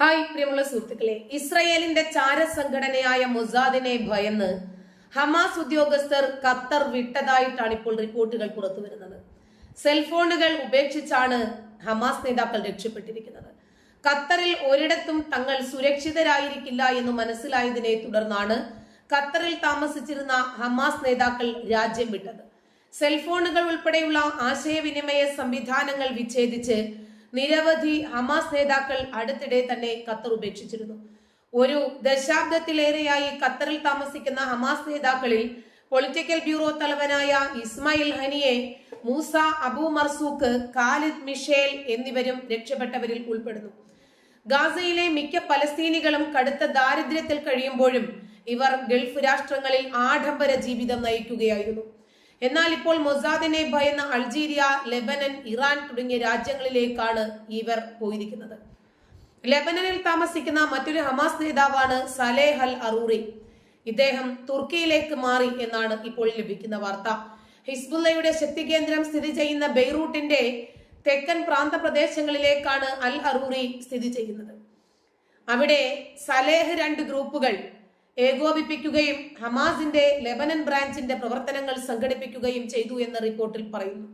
Hi പ്രിയമുള്ള സുഹൃത്തുക്കളെ. ഇസ്രയേലിന്റെ ചാര സംഘടനയായ മൊസാദിനെ ഭയന്ന് ഹമാസ് ഉദ്യോഗസ്ഥർ ഖത്തർ വിട്ടതായിട്ടാണ് ഇപ്പോൾ റിപ്പോർട്ടുകൾ പുറത്തു വരുന്നത്. സെൽഫോണുകൾ ഉപേക്ഷിച്ചാണ് ഹമാസ് നേതാക്കൾ രക്ഷപ്പെട്ടിരിക്കുന്നത്. ഖത്തറിൽ ഒരിടത്തും തങ്ങൾ സുരക്ഷിതരായിരിക്കില്ല എന്ന് മനസ്സിലായതിനെ തുടർന്നാണ് ഖത്തറിൽ താമസിച്ചിരുന്ന ഹമാസ് നേതാക്കൾ രാജ്യം വിട്ടത്. സെൽഫോണുകൾ ഉൾപ്പെടെയുള്ള ആശയവിനിമയ സംവിധാനങ്ങൾ വിച്ഛേദിച്ച് നിരവധി ഹമാസ് നേതാക്കൾ അടുത്തിടെ തന്നെ ഖത്തർ ഉപേക്ഷിച്ചിരുന്നു. ഒരു ദശാബ്ദത്തിലേറെയായി ഖത്തറിൽ താമസിക്കുന്ന ഹമാസ് നേതാക്കളിൽ പൊളിറ്റിക്കൽ ബ്യൂറോ തലവനായ Ismail Haniyeh Musa Abu Marzouk Khalid Mashal എന്നിവരും രക്ഷപ്പെട്ടവരിൽ ഉൾപ്പെടുന്നു. ഗാസയിലെ മിക്ക പലസ്തീനികളും കടുത്ത ദാരിദ്ര്യത്തിൽ കഴിയുമ്പോഴും ഇവർ ഗൾഫ് രാഷ്ട്രങ്ങളിൽ ആഡംബര ജീവിതം നയിക്കുകയായിരുന്നു. എന്നാൽ ഇപ്പോൾ മൊസാദിനെ ഭയന്ന അൾജീരിയ ലെബനൻ ഇറാൻ തുടങ്ങിയ രാജ്യങ്ങളിലേക്കാണ് ഇവർ പോയിരിക്കുന്നത്. ലെബനനിൽ താമസിക്കുന്ന മറ്റൊരു ഹമാസ് നേതാവാണ് സലേഹ് അൽ അറൂറി. ഇദ്ദേഹം തുർക്കിയിലേക്ക് മാറി എന്നാണ് ഇപ്പോൾ ലഭിക്കുന്ന വാർത്ത. ഹിസ്ബുല്ലയുടെ ശക്തി കേന്ദ്രം സ്ഥിതി ചെയ്യുന്ന ബെയ്റൂട്ടിന്റെ തെക്കൻ പ്രാന്ത പ്രദേശങ്ങളിലേക്കാണ് അൽ അറൂറി സ്ഥിതി ചെയ്യുന്നത്. അവിടെ സലേഹ് രണ്ട് ഗ്രൂപ്പുകൾ ഏകോപിപ്പിക്കുകയും ഹമാസിന്റെ ലെബനൻ ബ്രാഞ്ചിന്റെ പ്രവർത്തനങ്ങൾ സംഘടിപ്പിക്കുകയും ചെയ്തു എന്ന റിപ്പോർട്ടിൽ പറയുന്നു.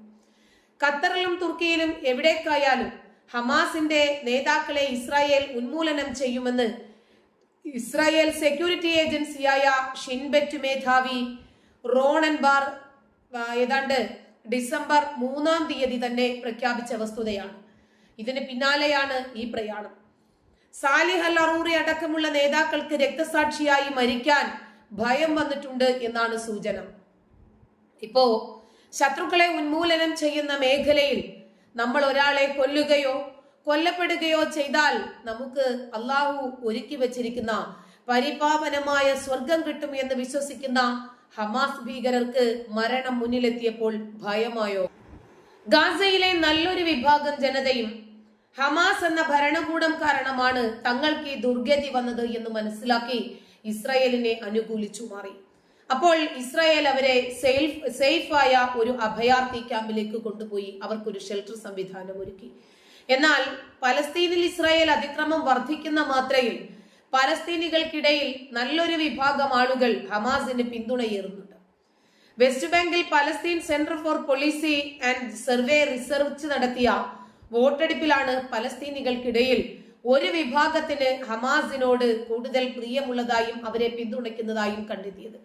ഖത്തറിലും തുർക്കിയിലും എവിടേക്കായാലും ഹമാസിന്റെ നേതാക്കളെ ഇസ്രായേൽ ഉന്മൂലനം ചെയ്യുമെന്ന് ഇസ്രായേൽ സെക്യൂരിറ്റി ഏജൻസിയായ ഷിൻബെറ്റ് മേധാവി റോണൻ ബാർ ഏതാണ്ട് ഡിസംബർ മൂന്നാം തീയതി തന്നെ പ്രഖ്യാപിച്ച വസ്തുതയാണ്. ഇതിന് പിന്നാലെയാണ് ഈ പ്രയാണം. സാലിഹ് അൽ അറൂറി അടക്കമുള്ള നേതാക്കൾക്ക് രക്തസാക്ഷിയായി മരിക്കാൻ ഭയം വന്നിട്ടുണ്ട് എന്നാണ് സൂചന. ഇപ്പോ ശത്രുക്കളെ ഉന്മൂലനം ചെയ്യുന്ന മേഖലയിൽ നമ്മൾ ഒരാളെ കൊല്ലുകയോ കൊല്ലപ്പെടുകയോ ചെയ്താൽ നമുക്ക് അള്ളാഹു ഒരുക്കി വച്ചിരിക്കുന്ന പരിപാവനമായ സ്വർഗം കിട്ടും എന്ന് വിശ്വസിക്കുന്ന ഹമാസ് ഭീകരർക്ക് മരണം മുന്നിലെത്തിയപ്പോൾ ഭയമായോ? ഗാസയിലെ നല്ലൊരു വിഭാഗം ജനതയും ഹമാസ് എന്ന ഭരണകൂടം കാരണമാണ് തങ്ങൾക്ക് ഈ ദുർഗതി വന്നത് എന്ന് മനസ്സിലാക്കി ഇസ്രായേലിനെ അനുകൂലിച്ചു മാറി. അപ്പോൾ ഇസ്രായേൽ അവരെ സേഫ് സേഫായ ഒരു അഭയാർത്ഥി ക്യാമ്പിലേക്ക് കൊണ്ടുപോയി അവർക്കൊരു ഷെൽട്ടർ സംവിധാനം ഒരുക്കി. എന്നാൽ പലസ്തീനിൽ ഇസ്രായേൽ അതിക്രമം വർദ്ധിക്കുന്ന മാത്രയിൽ പലസ്തീനികൾക്കിടയിൽ നല്ലൊരു വിഭാഗം ആളുകൾ ഹമാസിന് പിന്തുണയേറുന്നുണ്ട്. വെസ്റ്റ് ബാങ്കിൽ Palestine center for policy and survey research നടത്തിയ വോട്ടെടുപ്പിലാണ് പലസ്തീനികൾക്കിടയിൽ ഒരു വിഭാഗത്തിന് ഹമാസിനോട് കൂടുതൽ പ്രിയമുള്ളതായും അവരെ പിന്തുണയ്ക്കുന്നതായും കണ്ടെത്തിയത്.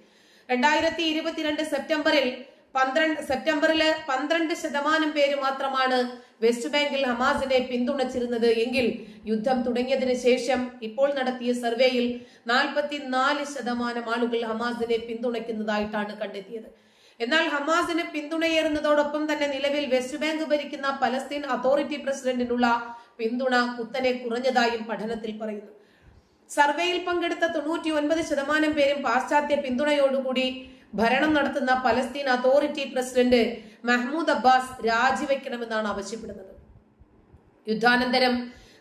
രണ്ടായിരത്തി ഇരുപത്തിരണ്ട് സെപ്റ്റംബറിൽ പന്ത്രണ്ട് സെപ്റ്റംബറിൽ പന്ത്രണ്ട് ശതമാനം പേര് മാത്രമാണ് വെസ്റ്റ് ബാങ്കിൽ ഹമാസിനെ പിന്തുണച്ചിരുന്നത് എങ്കിൽ യുദ്ധം തുടങ്ങിയതിനു ശേഷം ഇപ്പോൾ നടത്തിയ സർവേയിൽ നാൽപ്പത്തിനാല് ശതമാനം ആളുകൾ ഹമാസിനെ പിന്തുണയ്ക്കുന്നതായിട്ടാണ് കണ്ടെത്തിയത്. എന്നാൽ ഹമാസിന് പിന്തുണയേറുന്നതോടൊപ്പം തന്നെ നിലവിൽ വെസ്റ്റ് ബാങ്ക് ഭരിക്കുന്ന പലസ്തീൻ അതോറിറ്റി പ്രസിഡന്റിനുള്ള പിന്തുണ കുത്തനെ കുറഞ്ഞതായും പഠനത്തിൽ പറയുന്നു. സർവേയിൽ പങ്കെടുത്ത തൊണ്ണൂറ്റി ഒൻപത് ശതമാനം പേരും പാശ്ചാത്യ പിന്തുണയോടുകൂടി ഭരണം നടത്തുന്ന Palestine authority president Mahmoud Abbas രാജിവെക്കണമെന്നാണ് ആവശ്യപ്പെടുന്നത്. യുദ്ധാനന്തരം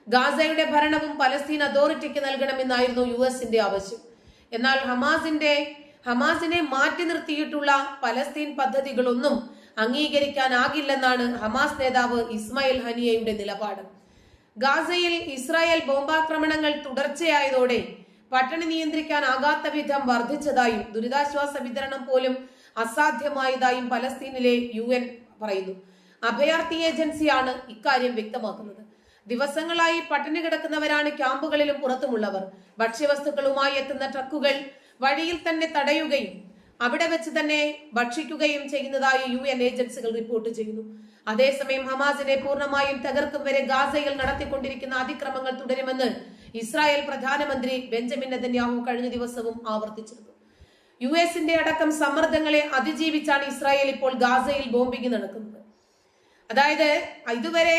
ഗാസയുടെ ഭരണവും പലസ്തീൻ അതോറിറ്റിക്ക് നൽകണമെന്നായിരുന്നു യു എസിന്റെ ആവശ്യം. എന്നാൽ ഹമാസിന്റെ ഹമാസിനെ മാറ്റി നിർത്തിയിട്ടുള്ള പലസ്തീൻ പദ്ധതികളൊന്നും അംഗീകരിക്കാനാകില്ലെന്നാണ് ഹമാസ് നേതാവ് ഇസ്മായിൽ ഹനിയയുടെ നിലപാട്. ഗാസയിൽ ഇസ്രായേൽ ബോംബാക്രമണങ്ങൾ തുടർച്ചയായതോടെ പട്ടണി നിയന്ത്രിക്കാനാകാത്ത വിധം വർദ്ധിച്ചതായും ദുരിതാശ്വാസ വിതരണം പോലും അസാധ്യമായതായും പലസ്തീനിലെ യു എൻ പറയുന്നു. അഭയാർത്ഥി ഏജൻസിയാണ് ഇക്കാര്യം വ്യക്തമാക്കുന്നത്. ദിവസങ്ങളായി പട്ടിണി കിടക്കുന്നവരാണ് ക്യാമ്പുകളിലും പുറത്തുമുള്ളവർ. ഭക്ഷ്യവസ്തുക്കളുമായി എത്തുന്ന ട്രക്കുകൾ വഴിയിൽ തന്നെ തടയുകയും അവിടെ വെച്ച് തന്നെ ഭക്ഷിക്കുകയും ചെയ്യുന്നതായി യു എൻ ഏജൻസികൾ റിപ്പോർട്ട് ചെയ്യുന്നു. അതേസമയം ഹമാസിനെ പൂർണമായും തകർക്കും വരെ ഗാസയിൽ നടത്തിക്കൊണ്ടിരിക്കുന്ന അതിക്രമങ്ങൾ തുടരുമെന്ന് ഇസ്രായേൽ പ്രധാനമന്ത്രി ബെഞ്ചമിൻ നെതന്യാഹു കഴിഞ്ഞ ദിവസവും ആവർത്തിച്ചിരുന്നു. യു എസിന്റെ അടക്കം സമ്മർദ്ദങ്ങളെ അതിജീവിച്ചാണ് ഇസ്രായേൽ ഇപ്പോൾ ഗാസയിൽ ബോംബിംഗ് നടക്കുന്നത്. അതായത് ഇതുവരെ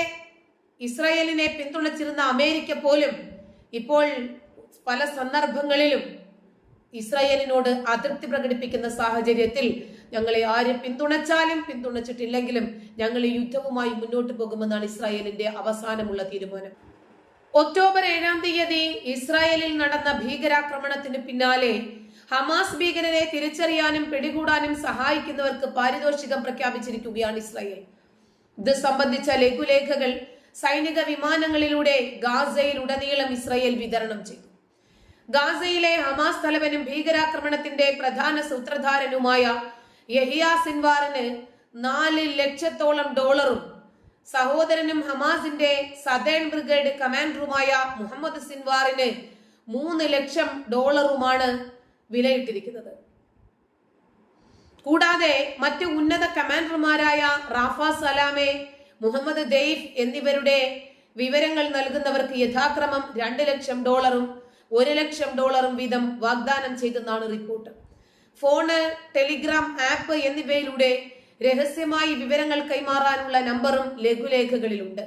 ഇസ്രായേലിനെ പിന്തുണച്ചിരുന്ന അമേരിക്ക പോലും ഇപ്പോൾ പല സന്ദർഭങ്ങളിലും ഇസ്രായേലിനോട് അതൃപ്തി പ്രകടിപ്പിക്കുന്ന സാഹചര്യത്തിൽ ഞങ്ങളെ ആര് പിന്തുണച്ചാലും പിന്തുണച്ചിട്ടില്ലെങ്കിലും ഞങ്ങൾ ഈ യുദ്ധവുമായി മുന്നോട്ട് പോകുമെന്നാണ് ഇസ്രായേലിന്റെ അവസാനമുള്ള തീരുമാനം. ഒക്ടോബർ ഏഴാം തീയതി ഇസ്രായേലിൽ നടന്ന ഭീകരാക്രമണത്തിന് പിന്നാലെ ഹമാസ് ഭീകരരെ തിരിച്ചറിയാനും പിടികൂടാനും സഹായിക്കുന്നവർക്ക് പാരിതോഷികം പ്രഖ്യാപിച്ചിരിക്കുകയാണ് ഇസ്രായേൽ. ഇത് സംബന്ധിച്ച ലഘുലേഖകൾ സൈനിക വിമാനങ്ങളിലൂടെ ഗാസയിൽ ഉടനീളം ഇസ്രായേൽ വിതരണം ചെയ്തു. ഗാസയിലെ ഹമാസ് തലവനും ഭീകരാക്രമണത്തിന്റെ പ്രധാന സൂത്രധാരനുമായ യഹിയ സിൻവാറിന് നാല് ലക്ഷത്തോളം ഡോളറും സഹോദരനും ഹമാസിന്റെ സദേൺ ബ്രിഗേഡ് കമാൻഡറുമായ മുഹമ്മദ് സിൻവാറിന് മൂന്ന് ലക്ഷം ഡോളറുമാണ് വിലയിട്ടിരിക്കുന്നത്. കൂടാതെ മറ്റ് ഉന്നത കമാൻഡർമാരായ റാഫ സലാമെ മുഹമ്മദ് ദെയ്ഫ് എന്നിവരുടെ വിവരങ്ങൾ നൽകുന്നവർക്ക് യഥാക്രമം രണ്ട് ലക്ഷം ഡോളറും ഒരു ലക്ഷം ഡോളറും വീതം വാഗ്ദാനം ചെയ്തെന്നാണ് റിപ്പോർട്ട്. ഫോണ് ടെലിഗ്രാം ആപ്പ് എന്നിവയിലൂടെ രഹസ്യമായി വിവരങ്ങൾ കൈമാറാനുള്ള നമ്പറും ലഘുലേഖകളിലുണ്ട്.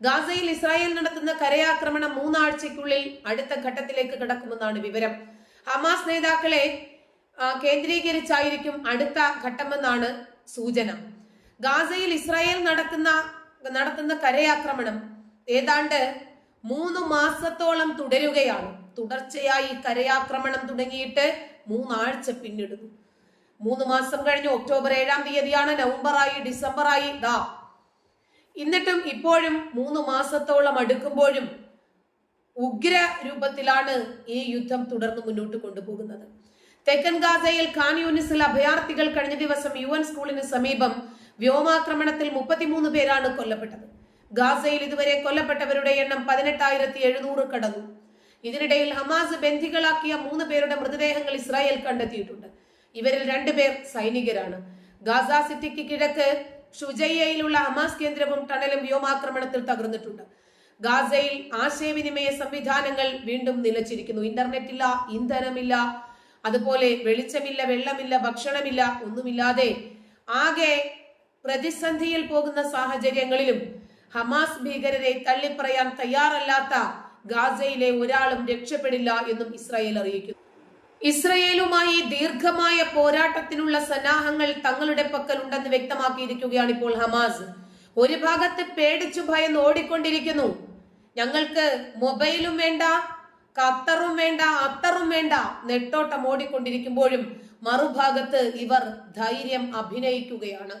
ഗാസയിൽ ഇസ്രായേൽ നടത്തുന്ന കരയാക്രമണം മൂന്നാഴ്ചയ്ക്കുള്ളിൽ അടുത്ത ഘട്ടത്തിലേക്ക് കടക്കുമെന്നാണ് വിവരം. ഹമാസ് നേതാക്കളെ കേന്ദ്രീകരിച്ചായിരിക്കും അടുത്ത ഘട്ടമെന്നാണ് സൂചന. ഗാസയിൽ ഇസ്രായേൽ നടത്തുന്ന നടത്തുന്ന കരയാക്രമണം ഏതാണ്ട് മൂന്ന് മാസത്തോളം തുടരുകയാണ്. തുടർച്ചയായി കരയാക്രമണം തുടങ്ങിയിട്ട് മൂന്നാഴ്ച പിന്നിടുന്നു. മൂന്ന് മാസം കഴിഞ്ഞ് ഒക്ടോബർ ഏഴാം തീയതിയാണ് നവംബറായി ഡിസംബറായി ദാ. എന്നിട്ടും ഇപ്പോഴും മൂന്ന് മാസത്തോളം അടുക്കുമ്പോഴും ഉഗ്ര രൂപത്തിലാണ് ഈ യുദ്ധം തുടർന്ന് മുന്നോട്ട് കൊണ്ടുപോകുന്നത്. തെക്കൻ ഗാസയിൽ ഖാൻ യൂണിസിൽ അഭയാർത്ഥികൾ കഴിഞ്ഞ ദിവസം യു എൻ സ്കൂളിന് സമീപം വ്യോമാക്രമണത്തിൽ മുപ്പത്തിമൂന്ന് പേരാണ് കൊല്ലപ്പെട്ടത്. ഗാസയിൽ ഇതുവരെ കൊല്ലപ്പെട്ടവരുടെ എണ്ണം പതിനെട്ടായിരത്തി എഴുന്നൂറ് കടന്നു. ഇതിനിടയിൽ ഹമാസ് ബന്ധികളാക്കിയ മൂന്ന് പേരുടെ മൃതദേഹങ്ങൾ ഇസ്രായേൽ കണ്ടെത്തിയിട്ടുണ്ട്. ഇവരിൽ രണ്ടുപേർ സൈനികരാണ്. ഗാസ സിറ്റിക്ക് കിഴക്ക് ഷുജയ്യയിലുള്ള ഹമാസ് കേന്ദ്രവും ടണലും വ്യോമാക്രമണത്തിൽ തകർന്നിട്ടുണ്ട്. ഗാസയിൽ ആശയവിനിമയ സംവിധാനങ്ങൾ വീണ്ടും നിലച്ചിരിക്കുന്നു. ഇന്റർനെറ്റ് ഇല്ല ഇന്ധനമില്ല അതുപോലെ വെളിച്ചമില്ല വെള്ളമില്ല ഭക്ഷണമില്ല ഒന്നുമില്ലാതെ ആകെ പ്രതിസന്ധിയിൽ പോകുന്ന സാഹചര്യങ്ങളിലും ഹമാസ് ഭീകരരെ തള്ളിപ്പറയാൻ തയ്യാറല്ലാത്ത ഗാസയിലെ ഒരാളും രക്ഷപ്പെടില്ല എന്നും ഇസ്രായേൽ അറിയിക്കുന്നു. ഇസ്രയേലുമായി ദീർഘമായ പോരാട്ടത്തിനുള്ള സന്നാഹങ്ങൾ തങ്ങളുടെ പക്കൽ ഉണ്ടെന്ന് വ്യക്തമാക്കിയിരിക്കുകയാണ് ഇപ്പോൾ ഹമാസ്. ഒരു ഭാഗത്ത് പേടിച്ചു ഭയന്ന് ഓടിക്കൊണ്ടിരിക്കുന്നു. ഞങ്ങൾക്ക് മൊബൈലും വേണ്ട കത്തറും വേണ്ട അത്തറും വേണ്ട നെട്ടോട്ടം ഓടിക്കൊണ്ടിരിക്കുമ്പോഴും മറുഭാഗത്ത് ഇവർ ധൈര്യം അഭിനയിക്കുകയാണ്.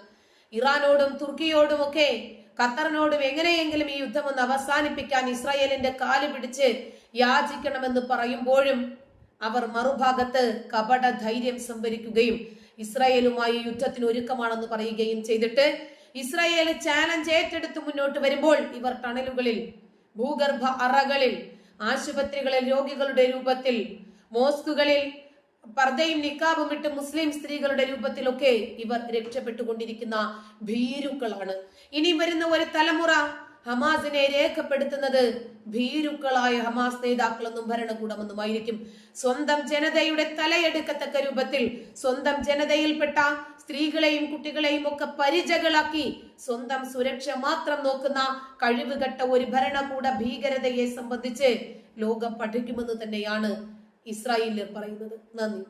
ഇറാനോടും തുർക്കിയോടുമൊക്കെ ഖത്തറിനോടും എങ്ങനെയെങ്കിലും ഈ യുദ്ധം ഒന്ന് അവസാനിപ്പിക്കാൻ ഇസ്രായേലിന്റെ കാൽ പിടിച്ച് യാചിക്കണമെന്ന് പറയുമ്പോഴും അവർ മറുഭാഗത്ത് കപട ധൈര്യം സംഭരിക്കുകയും ഇസ്രായേലുമായി യുദ്ധത്തിന് ഒരുക്കമാണെന്ന് പറയുകയും ചെയ്തിട്ട് ഇസ്രായേൽ ചാലഞ്ച് ഏറ്റെടുത്ത് മുന്നോട്ട് വരുമ്പോൾ ഇവർ ടണലുകളിൽ ഭൂഗർഭ അറകളിൽ ആശുപത്രികളിൽ രോഗികളുടെ രൂപത്തിൽ മോസ്കുകളിൽ പർദ്ദയും നിക്കാബും ഇട്ട് മുസ്ലിം സ്ത്രീകളുടെ രൂപത്തിലൊക്കെ ഇവർ രക്ഷപ്പെട്ടുകൊണ്ടിരിക്കുന്ന ഭീരുക്കളാണ്. ഇനി വരുന്ന ഒരു തലമുറ ഹമാസിനെ രേഖപ്പെടുത്തുന്നത് ഭീരുക്കളായ ഹമാസ് നേതാക്കളെന്നും ഭരണകൂടമെന്നുമായിരിക്കും. സ്വന്തം ജനതയുടെ തലയെടുക്കത്തക്ക രൂപത്തിൽ സ്വന്തം ജനതയിൽപ്പെട്ട സ്ത്രീകളെയും കുട്ടികളെയും ഒക്കെ പരിചകളാക്കി സ്വന്തം സുരക്ഷ മാത്രം നോക്കുന്ന കഴിവുകെട്ട ഒരു ഭരണകൂട ഭീകരതയെ സംബന്ധിച്ച് ലോകം പഠിക്കുമെന്ന് തന്നെയാണ് ഇസ്രായേലിൽ പറയുന്നത് നന്ദി.